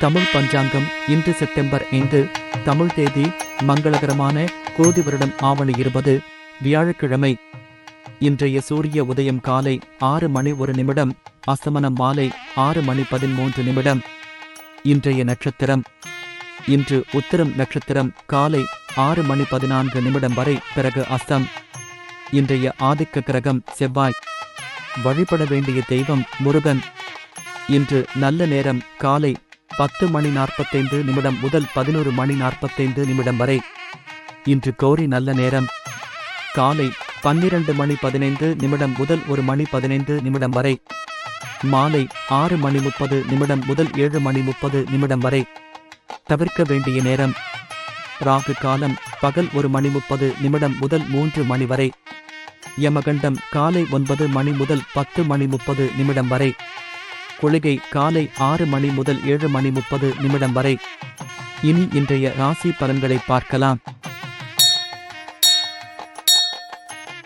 தமிழ் பஞ்சாங்கம் இன்று செப்டம்பர் ஐந்து தமிழ் தேதி மங்களகரமான கோதி வருடம் ஆவணி இருபது வியாழக்கிழமை. இன்றைய சூரிய உதயம் காலை ஆறு மணி ஒரு நிமிடம் அஸ்தமனம் மாலை ஆறு மணி பதிமூன்று நிமிடம். இன்றைய நட்சத்திரம். இன்று உத்தரம் நட்சத்திரம் காலை ஆறு மணி பதினான்கு நிமிடம் வரை பிறகு அஸ்தம் இன்றைய ஆதிக்க கிரகம் செவ்வாய். வழிபட வேண்டிய தெய்வம் முருகன். இன்று நல்ல நேரம் காலை பத்து மணி நாற்பத்தைந்து நிமிடம் முதல் பதினோரு மணி நாற்பத்தைந்து நிமிடம் வரை. இன்று கோரி நல்ல நேரம். காலை பன்னிரண்டு மணி பதினைந்து நிமிடம் முதல் ஒரு மணி பதினைந்து நிமிடம் வரை. மாலை ஆறு மணி முப்பது நிமிடம் முதல் ஏழு மணி முப்பது நிமிடம் வரை. தவிர்க்க வேண்டிய நேரம். ராகு காலம் பகல் ஒரு மணி முப்பது நிமிடம் முதல் மூன்று மணி வரை. யமகண்டம் காலை ஒன்பது மணி முதல் பத்து மணி முப்பது நிமிடம் வரை. குளிகை காலை ஆறு மணி முதல் ஏழு மணி முப்பது நிமிடம் வரை. இனி இன்றைய ராசி பலன்களை பார்க்கலாம்.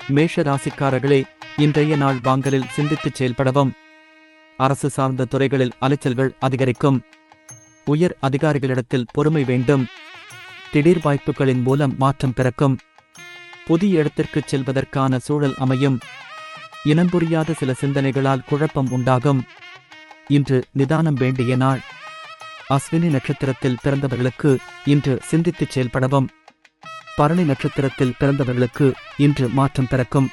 மேஷ ராசிக்காரர்களே இன்றைய நாள் வாங்கலில் சிந்தித்து செயல்படவும். அரசு சார்ந்த துறைகளில் அலைச்சல்கள் அதிகரிக்கும். உயர் அதிகாரிகளிடத்தில் பொறுமை வேண்டும். திடீர் வாய்ப்புகளின் மூலம் மாற்றம் பிறக்கும். புதிய இடத்திற்கு செல்வதற்கான சூழல் அமையும். இனம் புரியாத சில சிந்தனைகளால் குழப்பம் உண்டாகும். இன்று நிதானம் வேண்டிய நாள். அஸ்வினி நட்சத்திரத்தில் பிறந்தவர்களுக்கு இன்று சிந்தித்துச் செயல்படவும். பரணி நட்சத்திரத்தில் பிறந்தவர்களுக்கு இன்று மாற்றம் பிறக்கும்.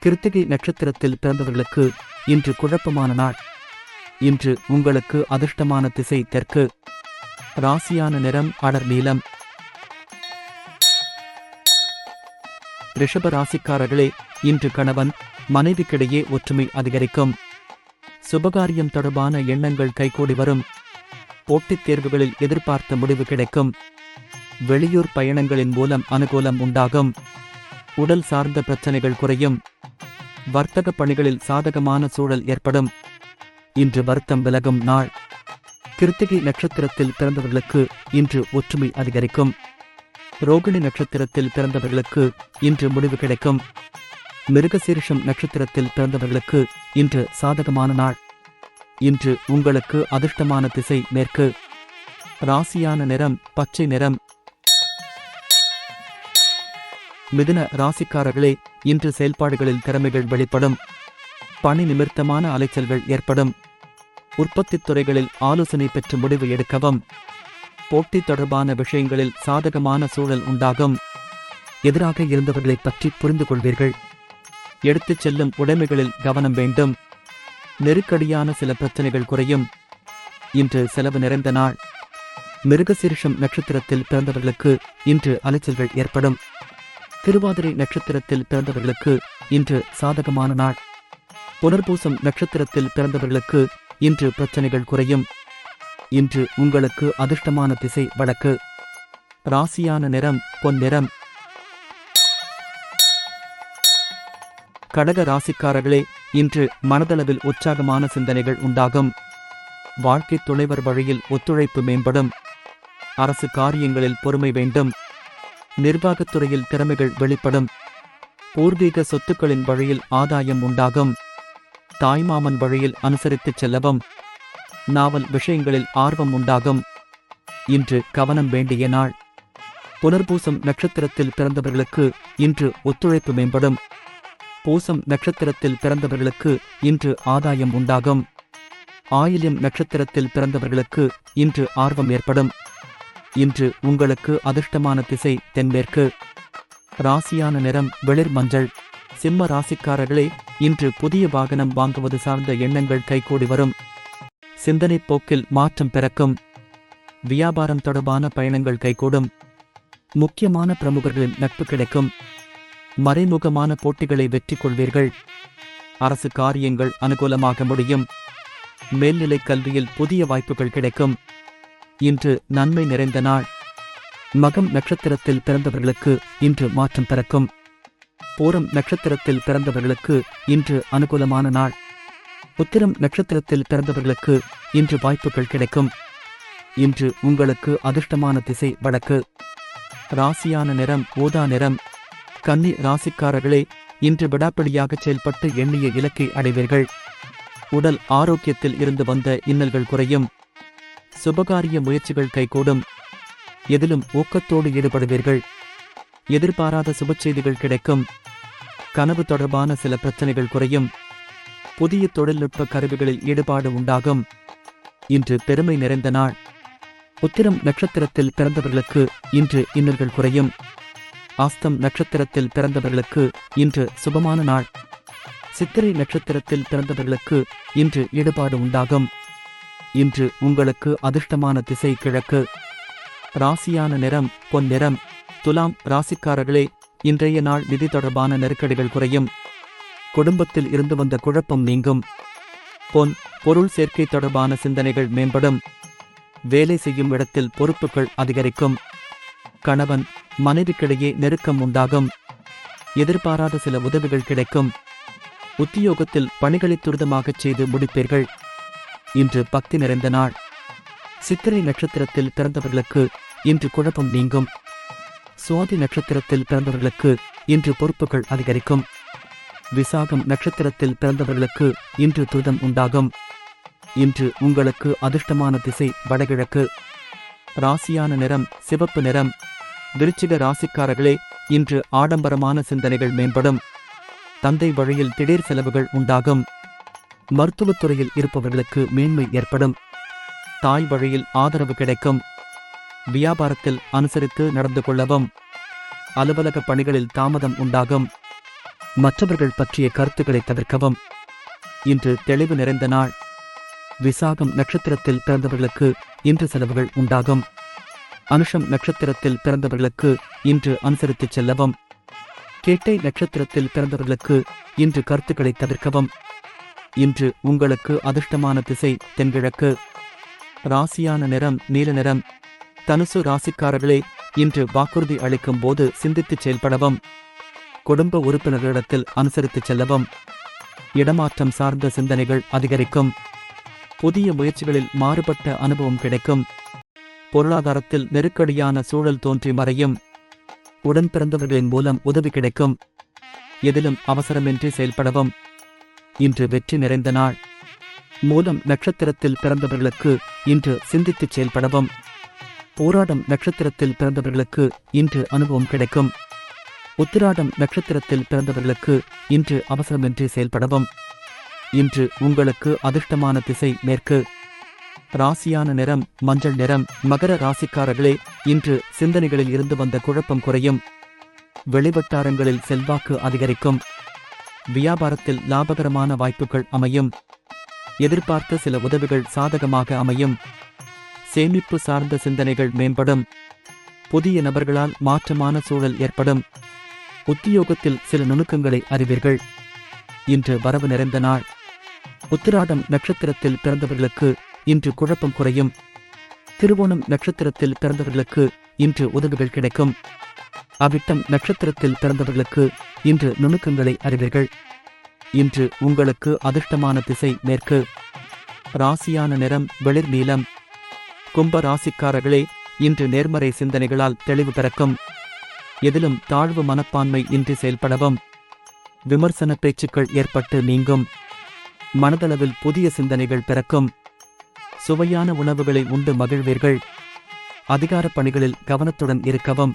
கிருத்திகை நட்சத்திரத்தில் பிறந்தவர்களுக்கு இன்று குழப்பமான நாள். இன்று உங்களுக்கு அதிர்ஷ்டமான திசை தெற்கு. ராசியான நிறம் அடர் நீளம் ரிஷப ராசிக்காரர்களே இன்று கணவன் மனைவிக்கிடையே ஒற்றுமை அதிகரிக்கும். சுபகாரியம் தொடர்பான எண்ணங்கள் கைகூடி வரும். போட்டித் தேர்வுகளில் எதிர்பார்த்த முடிவு கிடைக்கும். வெளியூர் பயணங்களின் மூலம் அனுகூலம் உண்டாகும். உடல் சார்ந்த பிரச்சனைகள் குறையும். வர்த்தக பணிகளில் சாதகமான சூழல் ஏற்படும். இன்று வருத்தம் விலகும் நாள். கிருத்திகை நட்சத்திரத்தில் பிறந்தவர்களுக்கு இன்று ஒற்றுமை அதிகரிக்கும். ரோகிணி நட்சத்திரத்தில் பிறந்தவர்களுக்கு இன்று முடிவு கிடைக்கும். மிருகசீரிஷம் நட்சத்திரத்தில் பிறந்தவர்களுக்கு இன்று சாதகமான நாள். இன்று உங்களுக்கு அதிர்ஷ்டமான திசை மேற்கு. ராசியான நிறம் பச்சை நிறம். மிதுன ராசிக்காரர்களே இன்று செயல்பாடுகளில் திறமைகள் வெளிப்படும். பணி நிமித்தமான அலைச்சல்கள் ஏற்படும். உற்பத்தித் துறைகளில் ஆலோசனை பெற்று முடிவு எடுக்கவும். போட்டி தொடர்பான விஷயங்களில் சாதகமான சூழல் உண்டாகும். எதிராக இருந்தவர்களைப் பற்றி புரிந்து கொள்வீர்கள் எடுத்துச் செல்லும் உடைமைகளில் கவனம் வேண்டும். நெருக்கடியான சில பிரச்சனைகள் குறையும். இன்று செலவு நிறைந்த நாள். மிருகசீரிஷம் நட்சத்திரத்தில் பிறந்தவர்களுக்கு இன்று அலைச்சல்கள் ஏற்படும். திருவாதிரை நட்சத்திரத்தில் பிறந்தவர்களுக்கு இன்று சாதகமான நாள். புனர்பூசம் நட்சத்திரத்தில் பிறந்தவர்களுக்கு இன்று பிரச்சனைகள் குறையும். இன்று உங்களுக்கு அதிர்ஷ்டமான திசை வழக்கு ராசியான நிறம் பொன் நிறம். கடக ராசிக்காரர்களே இன்று மனதளவில் உற்சாகமான சிந்தனைகள் உண்டாகும். வாழ்க்கை துணைவர் வழியில் ஒத்துழைப்பு மேம்படும். அரசு காரியங்களில் பொறுமை வேண்டும். நிர்வாகத்துறையில் திறமைகள் வெளிப்படும். பூர்வீக சொத்துக்களின் வழியில் ஆதாயம் உண்டாகும். தாய்மாமன் வழியில் அனுசரித்துச் செல்லவும். நாவல் விஷயங்களில் ஆர்வம் உண்டாகும். இன்று கவனம் வேண்டிய நாள். புனர்பூசம் நட்சத்திரத்தில் பிறந்தவர்களுக்கு இன்று ஒத்துழைப்பு மேம்படும். பூசம் நட்சத்திரத்தில் பிறந்தவர்களுக்கு இன்று ஆதாயம் உண்டாகும். ஆயிலியம் நட்சத்திரத்தில் பிறந்தவர்களுக்கு இன்று ஆர்வம் ஏற்படும். இன்று உங்களுக்கு அதிர்ஷ்டமான திசை தென்மேற்கு. ராசியான நிறம் வெளிர் மஞ்சள். சிம்ம ராசிக்காரர்களே இன்று புதிய வாகனம் வாங்குவது சார்ந்த எண்ணங்கள் கைகூடி வரும். சிந்தனை போக்கில் மாற்றம் பிறக்கும். வியாபாரம் தொடர்பான பயணங்கள் கைகூடும். முக்கியமான பிரமுகர்களின் நட்பு கிடைக்கும். மறைமுகமான போட்டிகளை வெற்றி கொள்வீர்கள் அரசு காரியங்கள் அனுகூலமாக முடியும். மேல்நிலைக் கல்வியில் புதிய வாய்ப்புகள் கிடைக்கும். இன்று நன்மை நிறைந்த நாள். மகம் நட்சத்திரத்தில் பிறந்தவர்களுக்கு இன்று மாற்றம் பிறக்கும். பூரம் நட்சத்திரத்தில் பிறந்தவர்களுக்கு இன்று அனுகூலமான நாள். உத்திரம் நட்சத்திரத்தில் பிறந்தவர்களுக்கு இன்று வாய்ப்புகள் கிடைக்கும். இன்று உங்களுக்கு அதிர்ஷ்டமான திசை வடக்கு. ராசியான நிறம் ஊதா நிறம் கன்னி ராசிக்காரர்களே இன்று விடாப்பிடியாக செயல்பட்டு எண்ணிய இலக்கை அடைவீர்கள். உடல் ஆரோக்கியத்தில் இருந்து வந்த இன்னல்கள் குறையும். சுபகாரிய முயற்சிகள் கைகூடும். எதிலும் ஊக்கத்தோடு ஈடுபடுவீர்கள். எதிர்பாராத சுப செய்திகள் கிடைக்கும். கனவு தொடர்பான சில பிரச்சனைகள் குறையும். புதிய தொழில்நுட்ப கருவிகளில் ஈடுபாடு உண்டாகும். இன்று பெருமை நிறைந்த நாள். உத்திரம் நட்சத்திரத்தில் பிறந்தவர்களுக்கு இன்று இன்னல்கள் குறையும். ஆஸ்தம் நட்சத்திரத்தில் பிறந்தவர்களுக்கு இன்று சுபமான நாள். சித்திரை நட்சத்திரத்தில் பிறந்தவர்களுக்கு இன்று ஈடுபாடு உண்டாகும். இன்று உங்களுக்கு அதிர்ஷ்டமான திசை கிழக்கு. ராசியான நிறம் பொன் நிறம். துலாம் ராசிக்காரர்களே இன்றைய நாள் நிதி தொடர்பான நெருக்கடிகள் குறையும். குடும்பத்தில் இருந்து வந்த குழப்பம் நீங்கும். பொன் பொருள் சேர்க்கை தொடர்பான சிந்தனைகள் மேம்படும். வேலை செய்யும் இடத்தில் பொறுப்புகள் அதிகரிக்கும். கணவன் மனைவிக்கிடையே நெருக்கம் உண்டாகும். எதிர்பாராத சில உதவிகள் கிடைக்கும். உத்தியோகத்தில் பணிகளை துரிதமாகச் செய்து முடிப்பீர்கள். இன்று பக்தி நிறைந்த நாள். சித்திரை நட்சத்திரத்தில் பிறந்தவர்களுக்கு இன்று குழப்பம் நீங்கும். சுவாதி நட்சத்திரத்தில் பிறந்தவர்களுக்கு இன்று பொறுப்புகள் அதிகரிக்கும். விசாகம் நட்சத்திரத்தில் பிறந்தவர்களுக்கு இன்று துரிதம் உண்டாகும். இன்று உங்களுக்கு அதிர்ஷ்டமான திசை வடகிழக்கு. ராசியான நிறம் சிவப்பு நிறம். விருச்சிக ராசிக்காரர்களே இன்று ஆடம்பரமான சிந்தனைகள் மேம்படும். தந்தை வழியில் திடீர் செலவுகள் உண்டாகும். மருத்துவத்துறையில் இருப்பவர்களுக்கு மேன்மை ஏற்படும். தாய் வழியில் ஆதரவு கிடைக்கும். வியாபாரத்தில் அனுசரித்து நடந்து கொள்ளவும். அலுவலக பணிகளில் தாமதம் உண்டாகும். மற்றவர்கள் பற்றிய கருத்துக்களை தவிர்க்கவும். இன்று தெளிவு நிறைந்த நாள். விசாகம் நட்சத்திரத்தில் பிறந்தவர்களுக்கு இன்று செலவுகள் உண்டாகும். அனுஷம் நட்சத்திரத்தில் பிறந்தவர்களுக்கு இன்று அனுசரித்துச் செல்லவும். கேட்டை நட்சத்திரத்தில் பிறந்தவர்களுக்கு இன்று கருத்துக்களை தவிர்க்கவும். இன்று உங்களுக்கு அதிர்ஷ்டமான திசை தென்கிழக்கு. ராசியான நிறம் நீல நிறம். தனுசு ராசிக்காரர்களே இன்று வாக்குறுதி அளிக்கும் போது சிந்தித்து செயல்படவும். குடும்ப உறுப்பினர்களிடத்தில் அனுசரித்துச் செல்லவும். இடமாற்றம் சார்ந்த சிந்தனைகள் அதிகரிக்கும். புதிய முயற்சிகளில் மாறுபட்ட அனுபவம் கிடைக்கும். பொருளாதாரத்தில் நெருக்கடியான சூழல் தோன்றி மறையும். உடன் பிறந்தவர்களின் மூலம் உதவி கிடைக்கும். எதிலும் அவசரமின்றி செயல்படவும். இன்று வெற்றி நிறைந்த நாள். மூலம் நட்சத்திரத்தில் பிறந்தவர்களுக்கு இன்று சிந்தித்துச் செயல்படவும். போராடம் நட்சத்திரத்தில் பிறந்தவர்களுக்கு இன்று அனுபவம் கிடைக்கும். உத்திராடம் நட்சத்திரத்தில் பிறந்தவர்களுக்கு இன்று அவசரமின்றி செயல்படவும். இன்று உங்களுக்கு அதிர்ஷ்டமான திசை மேற்கு. ராசியான நிறம் மஞ்சள் நிறம் மகர ராசிக்காரர்களே இன்று சிந்தனைகளில் இருந்து வந்த குழப்பம் குறையும். வெளிவட்டாரங்களில் செல்வாக்கு அதிகரிக்கும். வியாபாரத்தில் லாபகரமான வாய்ப்புகள் அமையும். எதிர்பார்த்த சில உதவிகள் சாதகமாக அமையும். சேமிப்பு சார்ந்த சிந்தனைகள் மேம்படும். புதிய நபர்களால் மாற்றமான சூழல் ஏற்படும். உத்தியோகத்தில் சில நுணுக்கங்களை அறிவீர்கள். இன்று வரவு நிறைந்த நாள். உத்திராடம் நட்சத்திரத்தில் பிறந்தவர்களுக்கு இன்று குழப்பம் குறையும். திருவோணம் நட்சத்திரத்தில் பிறந்தவர்களுக்கு இன்று உதவிகள் கிடைக்கும். அவிட்டம் நட்சத்திரத்தில் பிறந்தவர்களுக்கு இன்று நுணுக்கங்களை அறிவீர்கள். இன்று உங்களுக்கு அதிர்ஷ்டமான திசை மேற்கு. ராசியான நிறம் வெளிர் நீலம். கும்ப ராசிக்காரர்களே இன்று நேர்மறை சிந்தனைகளால் தெளிவு பிறக்கும். எதிலும் தாழ்வு மனப்பான்மை இன்றி செயல்படவும். விமர்சன பேச்சுக்கள் ஏற்பட்டு நீங்கும். மனதளவில் புதிய சிந்தனைகள் பிறக்கும். சுவையான உணவுகளை உண்டு மகிழ்வீர்கள். அதிகார பணிகளில் கவனத்துடன் இருக்கவும்.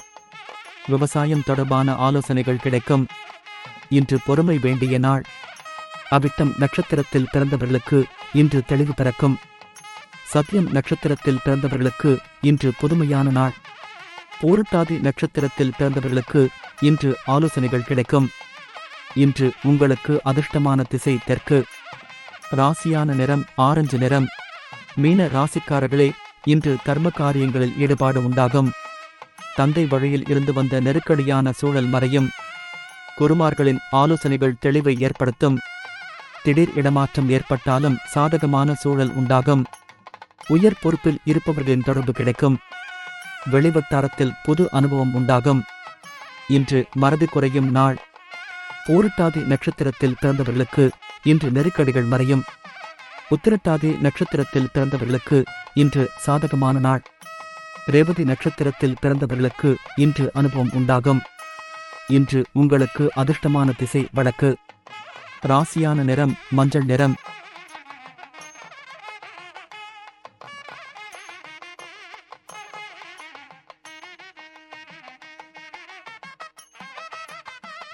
விவசாயம் தொடர்பான ஆலோசனைகள் கிடைக்கும். இன்று பொறுமை வேண்டிய நாள். அவிட்டம் நட்சத்திரத்தில் பிறந்தவர்களுக்கு இன்று தெளிவு பிறக்கும். சத்யம் நட்சத்திரத்தில் பிறந்தவர்களுக்கு இன்று புதுமையான நாள். பூரட்டாதி நட்சத்திரத்தில் பிறந்தவர்களுக்கு இன்று ஆலோசனைகள் கிடைக்கும். இன்று உங்களுக்கு அதிர்ஷ்டமான திசை தெற்கு. ராசியான நிறம் ஆரஞ்சு நிறம். மீன ராசிக்காரர்களே இன்று கர்ம காரியங்களில் ஈடுபாடு உண்டாகும். தந்தை வழியில் இருந்து வந்த நெருக்கடியான சூழல் மறையும். குருமார்களின் ஆலோசனைகள் தெளிவை ஏற்படுத்தும். திடீர் இடமாற்றம் ஏற்பட்டாலும் சாதகமான சூழல் உண்டாகும். உயர் பொறுப்பில் இருப்பவர்களின் தொடர்பு கிடைக்கும். வெளிவட்டாரத்தில் புது அனுபவம் உண்டாகும். இன்று மறதி குறையும் நாள். போரிட்டாதி நட்சத்திரத்தில் பிறந்தவர்களுக்கு இன்று நெருக்கடிகள் மறையும். உத்திரட்டாதி நட்சத்திரத்தில் பிறந்தவர்களுக்கு இன்று சாதகமான நாள். ரேவதி நட்சத்திரத்தில் பிறந்தவர்களுக்கு இன்று அனுபவம் உண்டாகும். இன்று உங்களுக்கு அதிர்ஷ்டமான திசை வழக்கு. ராசியான நிறம் மஞ்சள் நிறம்